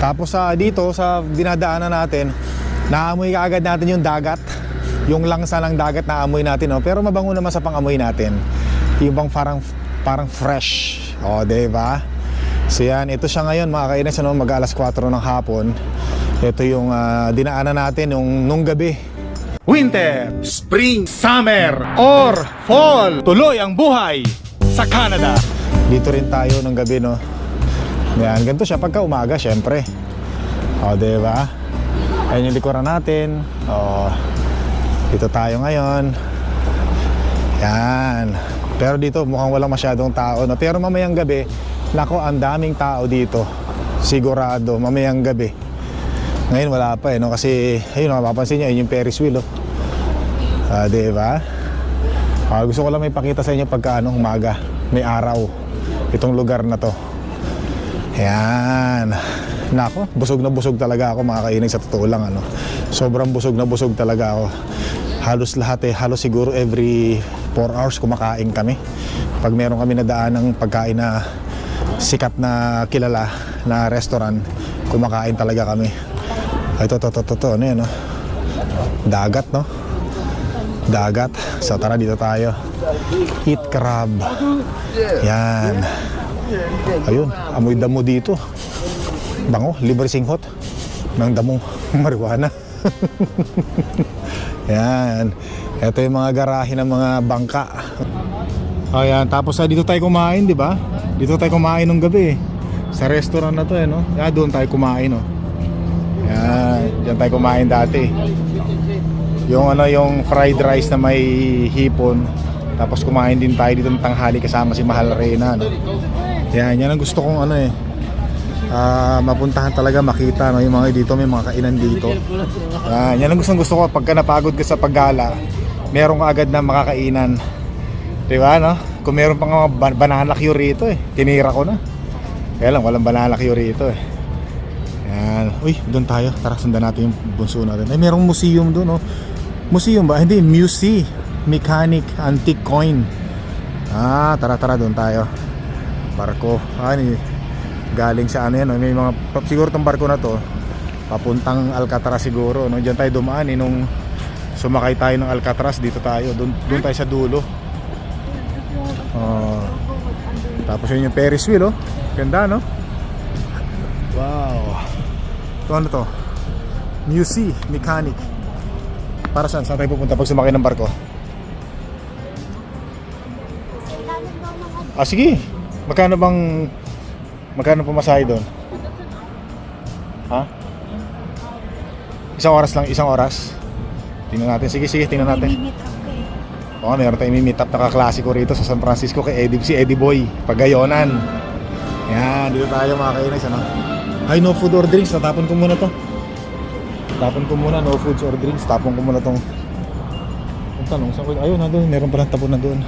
Tapos sa dito sa dinadaanan natin, naamoy kaagad natin yung dagat. Yung langsa ng dagat naamoy natin, no? pero mabango naman sa pangamoy natin. Yung bang parang parang fresh. O, di ba? So yan, ito siya ngayon mga kainis, ano, mag alas 4 ng hapon. Ito yung ah, dinaanan natin yung nung gabi. Winter, Spring, Summer, or Fall. Tuloy ang buhay sa Canada. Dito rin tayo ng gabi, no? Yan, ganito siya pagka umaga, syempre. O, di ba? Ayun yung likuran natin. O, dito tayo ngayon. Yan. Pero dito mukhang walang masyadong tao, no? Pero mamayang gabi, nako, ang daming tao dito. Sigurado, mamayang gabi. Ngayon wala pa eh, no? Kasi, ayun, mapapansin nyo, yun yung Ferris wheel, oh. Ah, di ba? Ah, gusto ko lang may pakita sa inyo pagka anong umaga, may araw. Itong lugar na to. Ayan. Nako, busog na busog talaga ako mga kainig sa totoo lang ano. Sobrang busog na busog talaga ako. Halos lahat eh, halos siguro every 4 hours kumakain kami. Pag meron kami nadaan ng pagkain na sikat na kilala na restaurant, kumakain talaga kami. Ito, to, to, to, to, ano yan, no? Dagat, no? Dagat. So tara dito tayo. Eat crab. Yan. Ayun, amoy damo dito. Bango, libre singhot ng damong marijuana. Yan. Ito yung mga garahe ng mga bangka. Ayan, tapos ah, dito tayo kumain, di ba? Dito tayo kumain nung gabi. Sa restaurant na to eh, no? Yan, doon tayo kumain, no? Yan, diyan tayo kumain dati. Yung ano, yung fried rice na may hipon. Tapos kumain din tayo dito ng tanghali kasama si Mahal Reyna, no? Yan, yan ang gusto kong ano eh. Ah, mapuntahan talaga makita no yung mga dito may mga kainan dito. Yan, yan ang gustong gusto ko pagka napagod ka sa paggala, meron ka agad na makakainan. 'Di ba no? Kung meron pang mga ban- banana cue rito eh, tinira ko na. Kaya lang walang banana cue rito eh. Yan. Uy, doon tayo. Tara, sundan natin yung bunso natin. Ay, merong museum doon, no? Museum ba? Hindi, Muse. Mechanic Antique Coin. Ah, tara, tara, doon tayo. Barko. Ah, ni galing sa ano yan, no? may mga, siguro tong barko na to, papuntang Alcatraz siguro, no? Diyan tayo dumaan, eh, nung sumakay tayo ng Alcatraz, dito tayo, doon, doon tayo sa dulo. Oh. Tapos yun yung Ferris wheel, oh. Ganda, no? Wow. Ito ano to? Muse Mechanic. Para saan? Saan tayo pupunta pag sumakay ng barko? Ah, sige. Magkano bang magkano pamasahe doon? Ha? Isang oras lang, isang oras. Tingnan natin. Sige, sige, tingnan natin. Eh. Oo, meron tayong meet up na kaklasiko rito sa San Francisco kay Eddie, si Eddie Boy, Pagayonan. Yan, dito tayo mga kainis, ano? Ay, no food or drinks, natapon ko muna to. Tapon ko muna, no foods or drinks, tapon ko muna tong... Ang tanong, saan ko? Ayun, nandun, meron palang tapon na doon.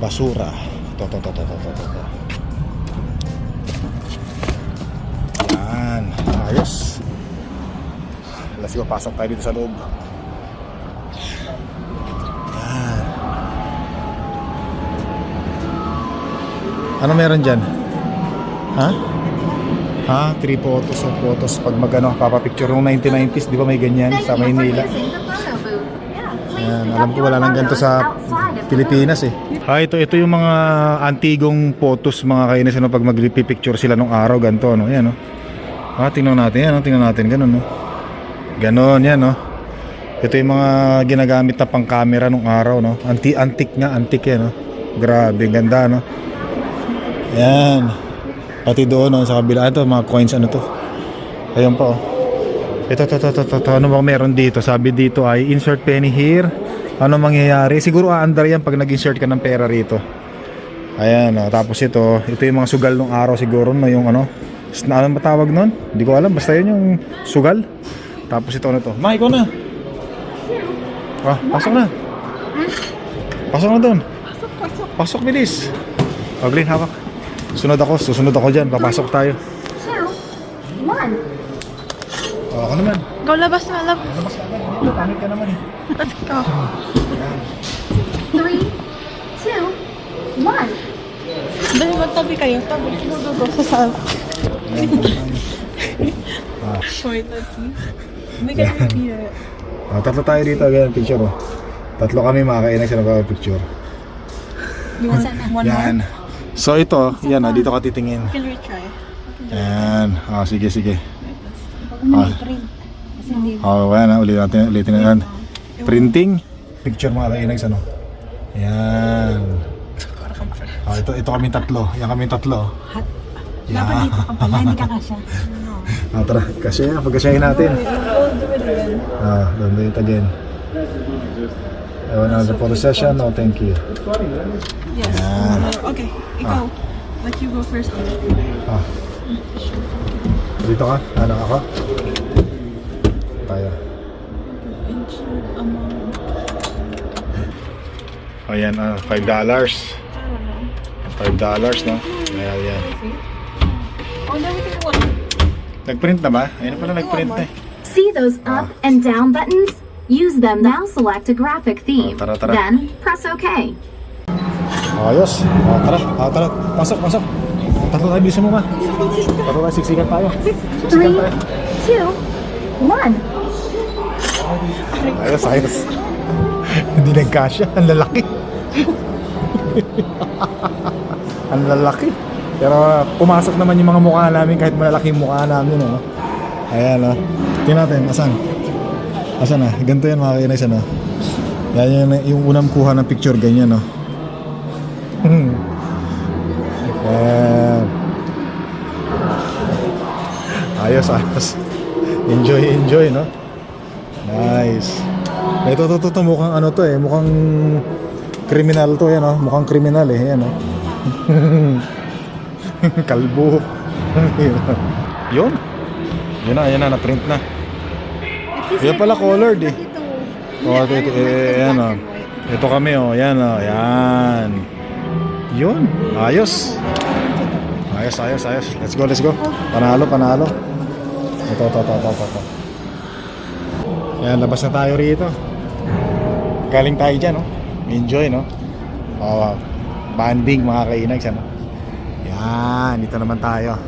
Basura. To, to, to, to, to, to, to, to. Yan, ayos. Let's go, pasok tayo dito sa loob. Yan. Ano meron dyan? Ha? Ha? Three photos of photos pag magano, papapicture yung 1990s, di ba may ganyan sa Maynila? Yan, alam ko wala nang ganito sa Pilipinas eh. Ha, ito ito yung mga antigong photos mga kainis ano pag magpipicture sila nung araw ganito ano. Yan no. Ha, tingnan natin yan, no? tingnan natin ganun no. Ganon yan no. Ito yung mga ginagamit na pang camera nung araw no. Anti antique nga, antique yan no. Grabe, ganda no. Yan. Pati doon no, sa kabila ito mga coins ano to. Ayun pa oh. Ito, ito, ito, ito, ito, ito. Ano bang meron dito? Sabi dito ay insert penny here. Ano mangyayari? Siguro aandar yan pag nag-insert ka ng pera rito. Ayan, oh. tapos ito, ito yung mga sugal ng araw siguro no, yung ano, ano ba tawag nun? Hindi ko alam, basta yun yung sugal. Tapos ito ano to? Ma, ikaw na. Ah, pasok na. Pasok na doon. Pasok, pasok. Pasok, bilis. Oh, Glenn, hawak. Sunod ako, susunod ako dyan. Papasok tayo. Oh, ako naman. Go labas na lab. Labas ka naman. Pangit ka naman eh. Let's go. Three, two, one. Dahil magtabi kayo, tabi. Go, go, go. Sa? Ah. Wait, let's see. Hindi ka it. Ah, tatlo tayo dito, ganyan picture oh. Tatlo kami makakainan siya ng picture. You want one Yan. So ito, yan ah, dito ka titingin. Can retry. Yan. Ah, sige, sige. Ah. print. Kasi hindi. Oh, yan ah, ulitin natin, ulitin na yan. Printing. Picture mga kainags, ano? Yan. Oh, ito, ito kami tatlo. Yan kami tatlo. Dapat dito ka pala, hindi ka kasya. Ah, tara, kasi yan, pagkasyahin natin. Ah, don't do it again. Want another photo session? No, thank you. Yes. Yan. Okay, ikaw. Like you go first. Ah. Dito ka? Ano ako? Tayo. Insert amount. O yan, ah, $5. dollars. Know. $5 no? Ayan, yan. Oh, then we can one. Nag-print na ba? Ayun pala nag-print na eh. See those up and down buttons? Use them. Now select a graphic theme. Oh, tara, tara. Then press OK. Ayos. O, tara. O, tara. Pasok, pasok. Tatlo tayo, bilisan mo ma. Tatlo tayo, siksikan tayo. Siksikan Three, tayo. two, one. Ayos, ayos. Hindi nagkasya. Ang lalaki. Ang lalaki. Pero pumasok naman yung mga mukha namin kahit malalaki yung mukha namin. Ano? Ayan, oh. Tingnan natin, asan? Asan na? Ganito yan mga kainis, ano? Yan yung, yung unang kuha ng picture, ganyan, no? Ayan. Ayos, ayos. Enjoy, enjoy, no? Nice. Ito, to, to, to, mukhang ano to eh, mukhang kriminal to yan, oh. Mukhang kriminal eh, yan, oh. Kalbo. Yun. Yun na, yan na, na-print na. Yan pala colored eh. Oh, ito, ito, eh, yan, oh. Ito kami, oh, yan, oh, yan. Yun, ayos. Ayos, ayos, ayos. Let's go, let's go. Panalo, panalo. Ito, ito, ito, ito, ito. ito. Yan, labas na tayo rito. Galing tayo dyan, no? Enjoy, no? Oh, banding mga kainags, ano? Yan, dito naman tayo.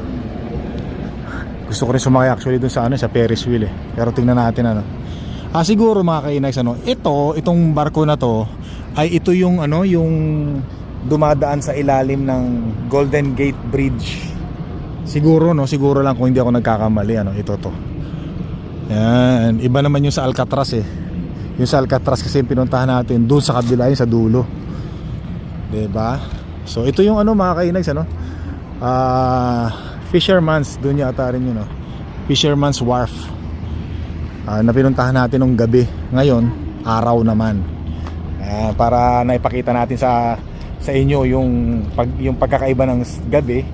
Gusto ko rin sumakay actually dun sa ano, sa Ferris wheel eh. Pero tingnan natin ano. Ah, siguro mga kainags, ano, ito, itong barko na to, ay ito yung ano, yung dumadaan sa ilalim ng Golden Gate Bridge. Siguro, no? Siguro lang kung hindi ako nagkakamali, ano, ito to. Yan, iba naman yung sa Alcatraz eh. Yung sa Alcatraz kasi yung pinuntahan natin doon sa kabila yun sa dulo. 'Di ba? So ito yung ano mga kainags ano? Ah, Fisherman's doon yata rin yun no. Fisherman's Wharf. Ah, na pinuntahan natin nung gabi. Ngayon, araw naman. Ah, para naipakita natin sa sa inyo yung pag yung pagkakaiba ng gabi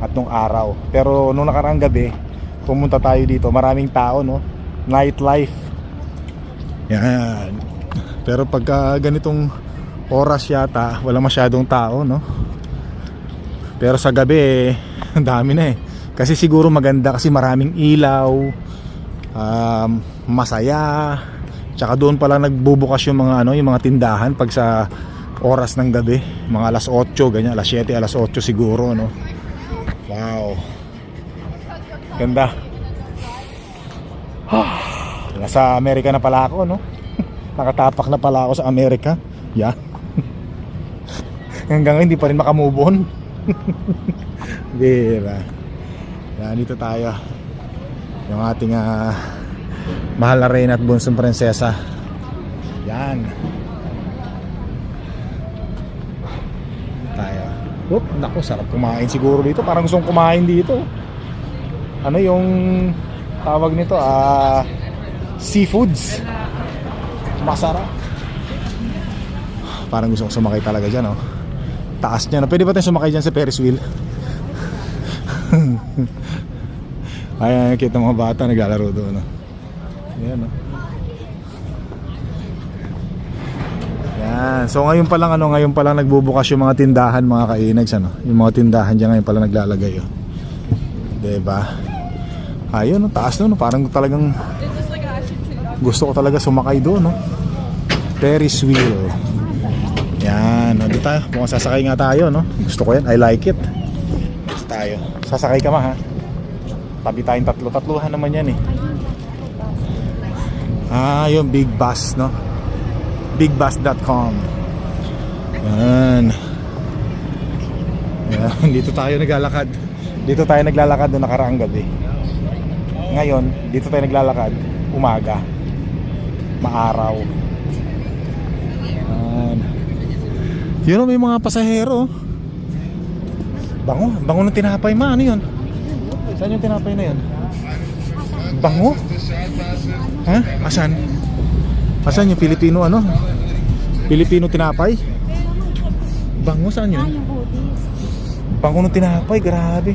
at nung araw. Pero nung nakaraang gabi, pumunta tayo dito, maraming tao no. Nightlife. Yan. Pero pagka ganitong oras yata, wala masyadong tao, no? Pero sa gabi, eh, ang dami na eh. Kasi siguro maganda kasi maraming ilaw, um, masaya, tsaka doon pala nagbubukas yung mga ano, yung mga tindahan pag sa oras ng gabi, mga alas 8, ganyan, alas 7, alas 8 siguro, no? Wow. Ganda. Nasa Amerika na pala ako, no? Nakatapak na pala ako sa Amerika. Yeah. Hanggang hindi pa rin makamove on. Bira. Yan, dito tayo. Yung ating ah, mahal na reyna at bunsong prinsesa. Yan. Tayo. Whoop, naku, sarap kumain siguro dito. Parang gustong kumain dito. Ano yung tawag nito? Ah, seafoods. Masarap. Parang gusto ko sumakay talaga dyan, oh. Taas niya. No? Pwede ba tayong sumakay dyan sa Ferris wheel? Ayan, kita mga bata naglalaro doon. No? Ayan, oh. Yan. So ngayon pa lang ano, ngayon pa lang nagbubukas yung mga tindahan mga kainags ano. Yung mga tindahan diyan ngayon pa lang naglalagay oh. 'Di ba? Ayun, no, taas no, no, parang talagang gusto ko talaga sumakay doon, no. Ferris wheel. Yan. Yan, dito tayo. Mukhang sasakay nga tayo, no? Gusto ko yan. I like it. Dito tayo. Sasakay ka ma, ha? Tabi tayong tatlo. Tatluhan naman yan, eh. Ah, yung Big Bus, no? Bigbus.com Yan. Yan. Dito tayo naglalakad. Dito tayo naglalakad noong nakaraang gabi. Ngayon, dito tayo naglalakad. Umaga. Maaraw. Yan. Yun may mga pasahero. Bango. Bango ng tinapay ma. Ano yun? Saan yung tinapay na yun? Bango? Ha? Asan? Asan yung Pilipino ano? Pilipino tinapay? Bango saan yun? Bango ng tinapay, grabe.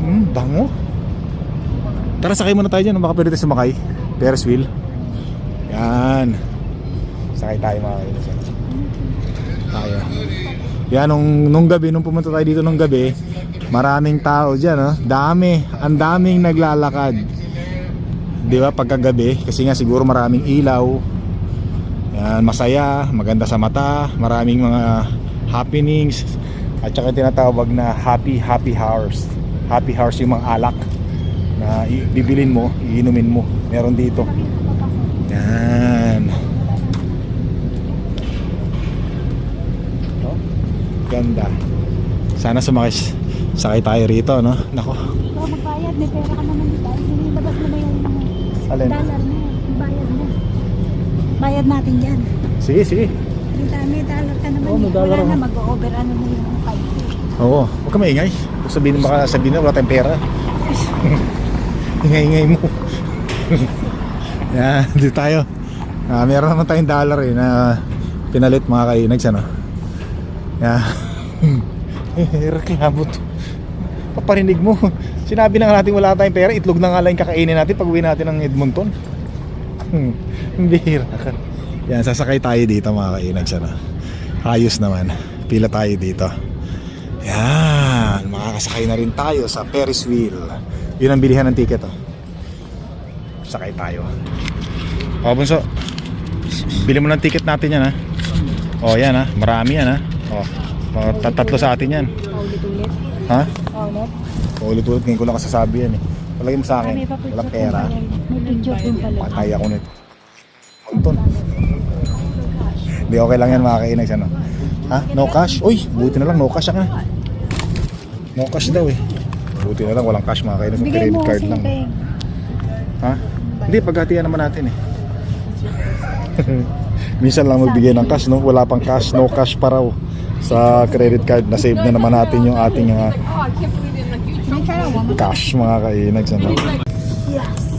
Hmm, bango. Tara sakay muna tayo dyan. Baka pwede tayo sumakay. Ferris wheel. Yan. Sakay tayo mga kaibigan. Tayo. Yan, nung, nung gabi, nung pumunta tayo dito nung gabi, maraming tao dyan, no? Dami. Ang daming naglalakad. Di ba, pagkagabi, kasi nga siguro maraming ilaw. Yan, masaya, maganda sa mata, maraming mga happenings. At saka tinatawag na happy, happy hours. Happy hours yung mga alak na bibilin mo, iinumin mo. Meron dito. Yan. Oh, Ganda. Sana sumakay sakay tayo rito, no? Nako. Ikaw magbayad, may pera ka naman dito. Nilabas mo na yung Alin? dollar mo. Bayad mo. Bayad natin yan. Sige, sige. May dollar ka naman. Oo, may eh. dollar Wala ako. na, mag-over ano na yung 5 Oo, huwag ka maingay. Kung sabihin baka sabihin na wala tayong pera. Ingay-ingay mo. Yan, dito tayo. Ah, meron naman tayong dollar eh na pinalit mga kainags ano. Yan. Eh, reklamo to. Paparinig mo. Sinabi na nga natin wala tayong pera, itlog na nga lang yung kakainin natin pag uwi natin ng Edmonton. Hmm, Bihira ka. Yan, sasakay tayo dito mga kainags ano. Ayos naman. Pila tayo dito. Yan, makakasakay na rin tayo sa Ferris wheel. Yun ang bilihan ng ticket oh. Sakay tayo. O bunso, bili mo ng ticket natin yan ha. O yan ha, marami yan ha. O, o tat- tatlo sa atin yan. Paulit-ulit. Ha? Paulit. Ulit-ulit ngayon ko lang kasasabi yan eh. Palagay mo sa Ah, akin, walang pera. Patay ako nito. Anton. Hindi okay lang yan mga kainags ano. Ha? No cash? Uy, buti na lang no cash ka. No cash daw eh. Buti na lang walang cash mga kainags. Bigay Credit mo card lang. Ha? Hindi, paghatian naman natin eh. Minsan lang magbigay ng cash, no? Wala pang cash, no cash pa raw sa credit card. Na-save na naman natin yung ating uh, cash mga kainags. Ano? Yes.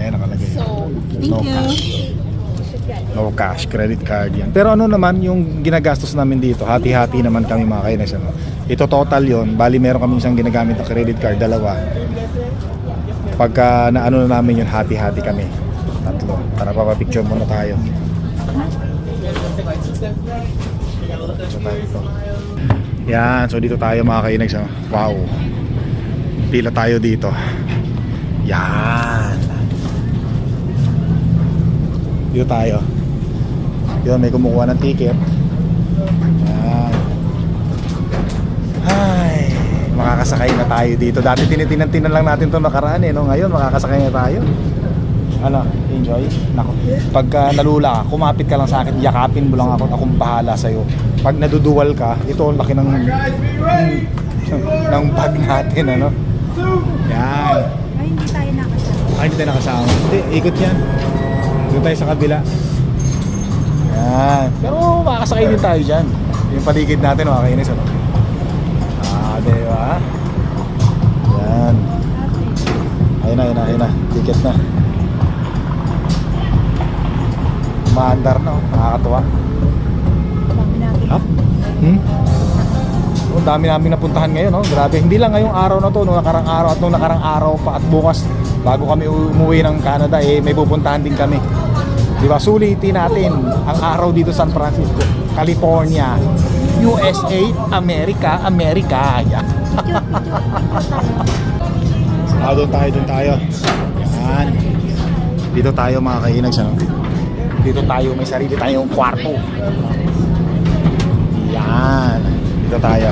Ayan nakalagay. Thank no you. cash. No cash, credit card yan. Pero ano naman yung ginagastos namin dito, hati-hati naman kami mga kainas. Ano? Ito total yon bali meron kami isang ginagamit na credit card, dalawa. Pagka na ano na namin yun, hati-hati kami. Tatlo. Tara papapicture muna tayo. So. Yan, so dito tayo mga kainags. Wow. Pila tayo dito. Yan. Dito tayo. Yun, may kumukuha ng ticket. Makakasakay na tayo dito. Dati tinitinan-tinan lang natin 'to nakaraan eh, no? Ngayon makakasakay na tayo. Ano, enjoy? Nako. Pagka nalula ka, kumapit ka lang sa akin, yakapin mo lang ako at akong bahala sa iyo. Pag naduduwal ka, ito ang laki ng ng bag natin, ano? Yan. Ay, hindi tayo nakasama. Ay, hindi tayo nakasama. Hindi, ikot yan. Doon tayo sa kabila. Yan. Pero makakasakay din tayo dyan. Yung paligid natin, makakainis. Ano? Ah, di ba? Yan. Ayun na, ayun na, ayun na. Ticket na. Maandar na, oh. nakakatuwa. Ha? Hmm? Oh, dami namin napuntahan ngayon, no? Grabe. Hindi lang ngayong araw na to, nung nakarang araw at nung nakarang araw pa at bukas bago kami umuwi ng Canada eh may pupuntahan din kami. 'Di ba? Sulitin natin ang araw dito San Francisco, California, USA, America, America. Yeah. Ah, doon tayo, doon tayo. Yan. Dito tayo mga kainags, ano? Dito tayo, may sarili tayong kwarto. Yan. Dito tayo.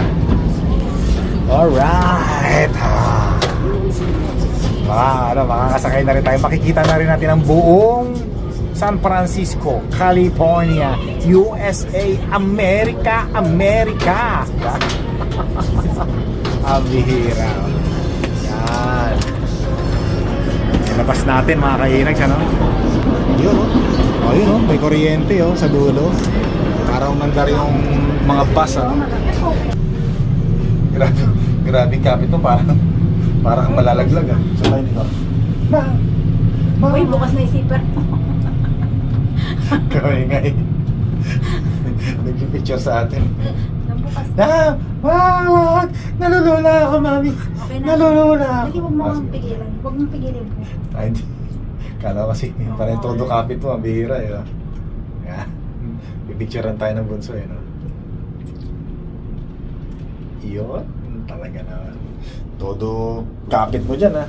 Alright. Mga, ano, makakasakay na rin tayo. Makikita na rin natin ang buong San Francisco, California, USA, America, America. Ang bihira. Yan. Labas natin mga kainags, ano? Yun, oh. Oh, yun, oh. May kuryente, oh, sa dulo. Parang nandar yung mga bus, ano? Grabe, grabe kapit to. Parang, parang malalaglag, ah. Sa tayo dito. Ma! Ma! Uy, bukas na yung zipper. Kaway nga eh. Nag-picture sa atin. Ah! Wag! Nalulula ako, mami. Okay na. Nalulula ako. Hindi, huwag mo kang pigilan. Huwag mo pigilan po. Ay, hindi. Kala kasi, parang todo kapit mo, bihira eh. no? Pipicturean tayo ng bunso eh, no? Iyon, talaga na. Todo kapit mo dyan, ha?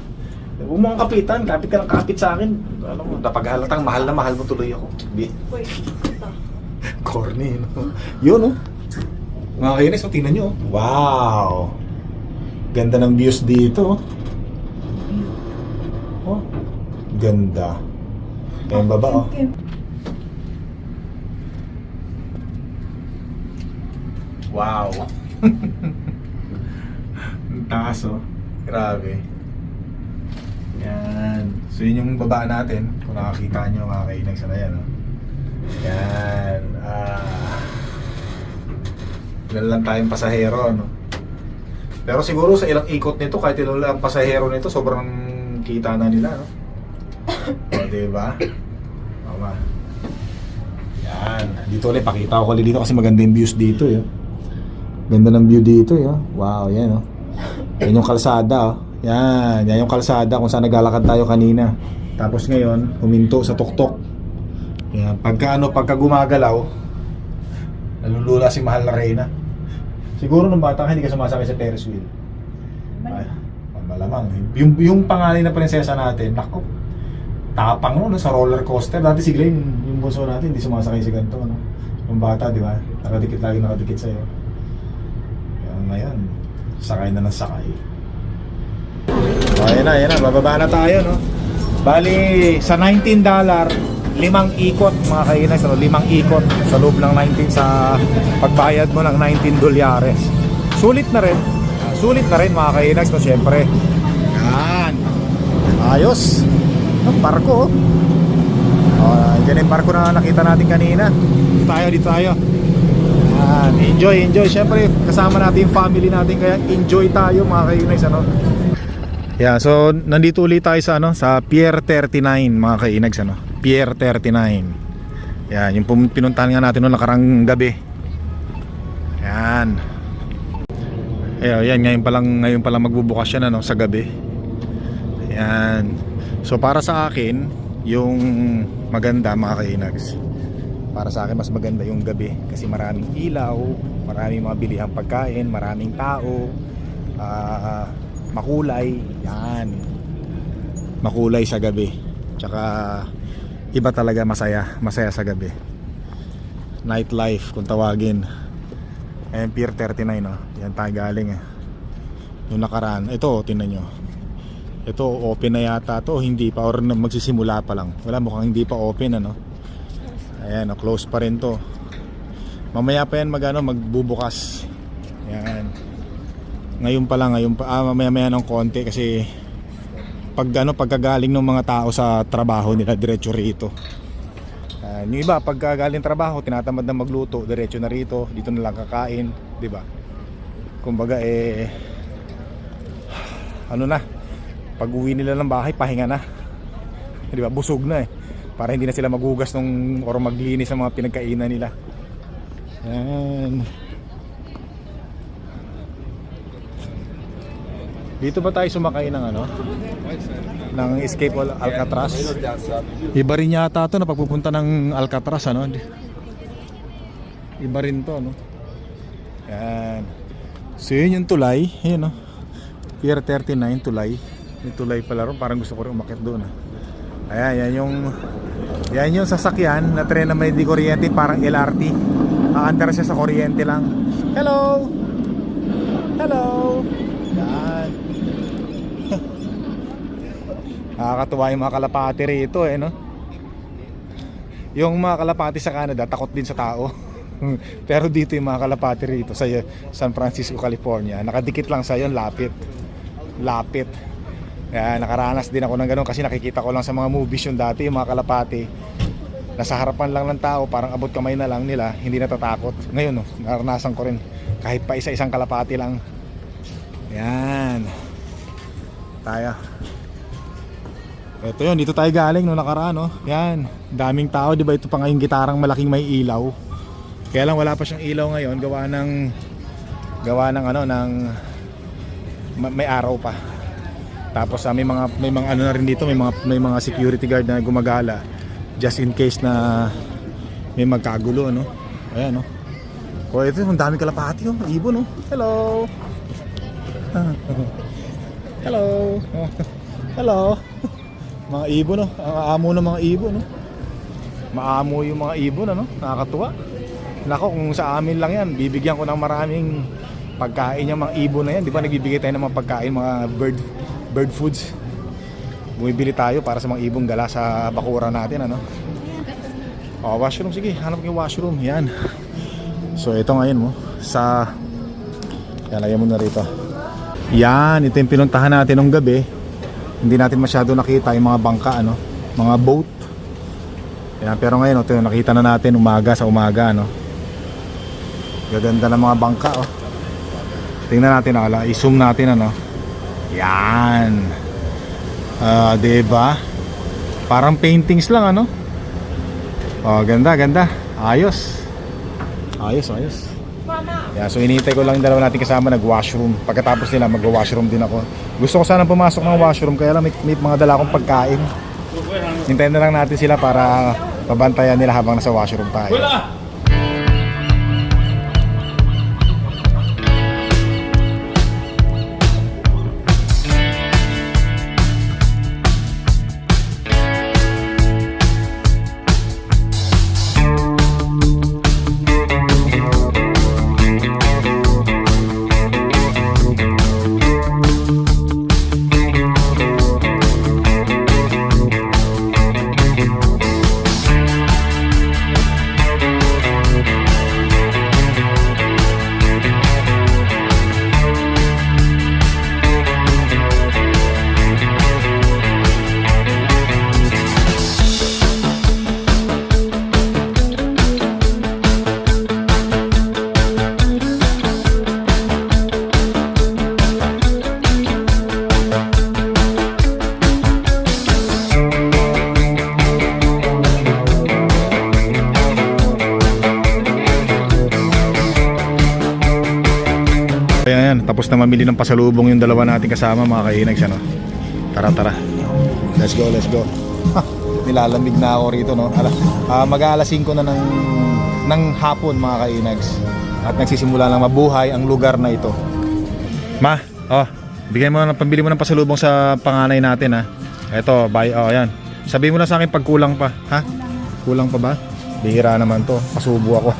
Huwag mo kang kapitan, kapit ka ng kapit sa akin. Alam mo, napaghalatang mahal na mahal mo tuloy ako. Ito. corny, no? Yun, no? Mga kainis, oh, tingnan nyo. oh. Wow! Ganda ng views dito. Oh. Oh, ganda. Ayan baba, oh. Wow! Ang taas, oh. Grabe. Yan. So, yun yung baba natin. Kung nakakita nyo, mga kainags na yan, oh. Yan. Ah. Ilan lang tayong pasahero, no? Pero siguro sa ilang ikot nito, kahit ilan lang pasahero nito, sobrang kita na nila, no? o, diba? Tama. Yan. Dito ulit, pakita ko ulit dito kasi maganda yung views dito, eh. Ganda ng view dito, eh. Wow, yan, oh. Yan yung kalsada, oh. Yan, yan yung kalsada kung saan naglalakad tayo kanina. Tapos ngayon, huminto sa tuktok. Yan, pagka ano, pagka gumagalaw, nalulula si mahal na Reyna. Siguro nung bata ka, hindi ka sumasakay sa Ferris wheel. Ay, malamang. Yung, yung pangalan na prinsesa natin, nako, tapang no, sa roller coaster. Dati si Glenn, yung bunso natin, hindi sumasakay sa ganito. No? Yung bata, di ba? Nakadikit lagi, nakadikit sa'yo. Yan, ngayon, sakay na ng sakay. Oh, ayan na, ayan na. Bababa na tayo, no? Bali, sa 19 dollar, limang ikot mga kainas, no? limang ikot sa loob ng 19 sa pagbayad mo ng 19 dolyares. Sulit na rin. Ah, sulit na rin mga kainas, no? Siyempre. Yan. Ayos. Ang barko, oh. Oh, dyan yung barko na nakita natin kanina. Dito tayo, dito tayo. Yan. Enjoy, enjoy. Siyempre, kasama natin yung family natin. Kaya enjoy tayo mga kainas, ano? Yeah, so nandito ulit tayo sa ano sa Pier 39 mga kainags ano. Pier 39. Yan, yung pinuntahan nga natin noong nakarang gabi. Yan. Ayan, yan ngayon pa lang ngayon pa lang magbubukas yan ano sa gabi. Yan. So para sa akin, yung maganda mga kainags. Para sa akin mas maganda yung gabi kasi maraming ilaw, maraming mga bilihang pagkain, maraming tao. Ah makulay yan makulay sa gabi tsaka iba talaga masaya masaya sa gabi. Nightlife kung tawagin. Ayan Pier 39 no yan tayo galing eh. Yung nakaraan ito tinan nyo. Ito open na yata to. Hindi pa or magsisimula pa lang. Wala mukhang hindi pa open ano. Ayan no, close pa rin to. Mamaya pa yan mag, ano, magbubukas. Yan ngayon pa lang ngayon pa ah, mamaya maya ng konti kasi pag ano pagkagaling ng mga tao sa trabaho nila diretso rito. Ah, yung iba pagkagaling trabaho tinatamad na magluto diretso na rito dito na lang kakain di ba? Kumbaga eh ano na pag uwi nila ng bahay pahinga na. Di ba? Busog na eh. Para hindi na sila maghugas ng or maglinis ng mga pinagkainan nila. Yan Dito ba tayo sumakay ng ano? Ng Escape Al- Alcatraz? Iba rin yata to na pagpupunta ng Alcatraz ano? Iba rin to no? Yan. So yun yung tulay. Yun no? Pier 39 tulay. Yung tulay pala ron. Parang gusto ko rin umakit doon ah. Ayan, yan yung yan yung sasakyan na tren na may di kuryente parang LRT. Aandar siya sa kuryente lang. Hello! Hello! Yan. Nakakatuwa yung mga kalapati rito eh, no? Yung mga kalapati sa Canada, takot din sa tao. Pero dito yung mga kalapati rito sa San Francisco, California, nakadikit lang sa yun, lapit. Lapit. Kaya nakaranas din ako ng ganun kasi nakikita ko lang sa mga movies yung dati, yung mga kalapati. Nasa harapan lang ng tao, parang abot kamay na lang nila, hindi natatakot. Ngayon, no, naranasan ko rin. Kahit pa isa-isang kalapati lang. Yan. Tayo. Ito yun, dito tayo galing no nakaraan no. Yan, daming tao, 'di ba? Ito pa nga yung gitarang malaking may ilaw. Kaya lang wala pa siyang ilaw ngayon, gawa ng gawa ng ano ng ma- may araw pa. Tapos ah, may mga may mga ano na rin dito, may mga may mga security guard na gumagala just in case na may magkagulo no. Ayan no. Oh, ito ang dami kalapati oh, ibon no. Hello. Hello. Hello. Mga ibon no. Ang amo ng mga ibon no. Maamo yung mga ibon ano. Nakakatuwa. Nako kung sa amin lang yan, bibigyan ko ng maraming pagkain yung mga ibon na yan. Di ba nagbibigay tayo ng mga pagkain, mga bird bird foods. Bumibili tayo para sa mga ibong gala sa bakura natin ano. Oh, washroom sige, hanap yung washroom. Yan. So ito ngayon mo sa yan, lagyan mo na rito. Yan, ito yung pinuntahan natin nung gabi. Hindi natin masyado nakita yung mga bangka, ano, mga boat. Yan, pero ngayon, ito nakita na natin umaga sa umaga, ano. Gaganda ng mga bangka, oh. Tingnan natin, ala, i-zoom natin, ano. Yan. Ah, 'di ba? Parang paintings lang, ano. Oh, ganda, ganda. Ayos. Ayos, ayos. Yeah, so inihintay ko lang yung dalawa natin kasama nag-washroom. Pagkatapos nila mag-washroom din ako. Gusto ko sana pumasok ng washroom kaya lang may, may mga dala akong pagkain. Hintayin na lang natin sila para pabantayan nila habang nasa washroom tayo. Kaya mamili ng pasalubong yung dalawa natin kasama mga kainags ano. Tara tara. Let's go, let's go. Ha, nilalamig na ako rito no. Ala, ah, mag-aalas 5 na ng ng hapon mga kainags. At nagsisimula lang mabuhay ang lugar na ito. Ma, oh, bigay mo ng pambili mo ng pasalubong sa panganay natin ha. Ito, bye. Oh, yan. Sabihin mo na sa akin pag kulang pa, ha? Kulang pa ba? Bihira naman to. Pasubo ako.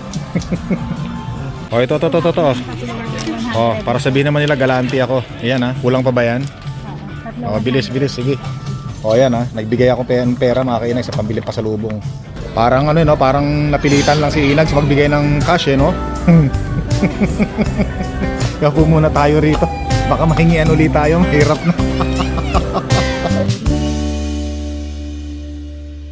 oh, ito, ito, ito, ito. ito. Oh, para sabihin naman nila galanti ako. Ayan ha, kulang pa ba yan? Oh, bilis, bilis, sige. Oh, ayan ha, nagbigay ako ng pera mga kainag sa pambili pa sa lubong. Parang ano no, parang napilitan lang si Inag sa magbigay ng cash eh no. Kaya po muna tayo rito. Baka mahingian ulit tayo, mahirap na.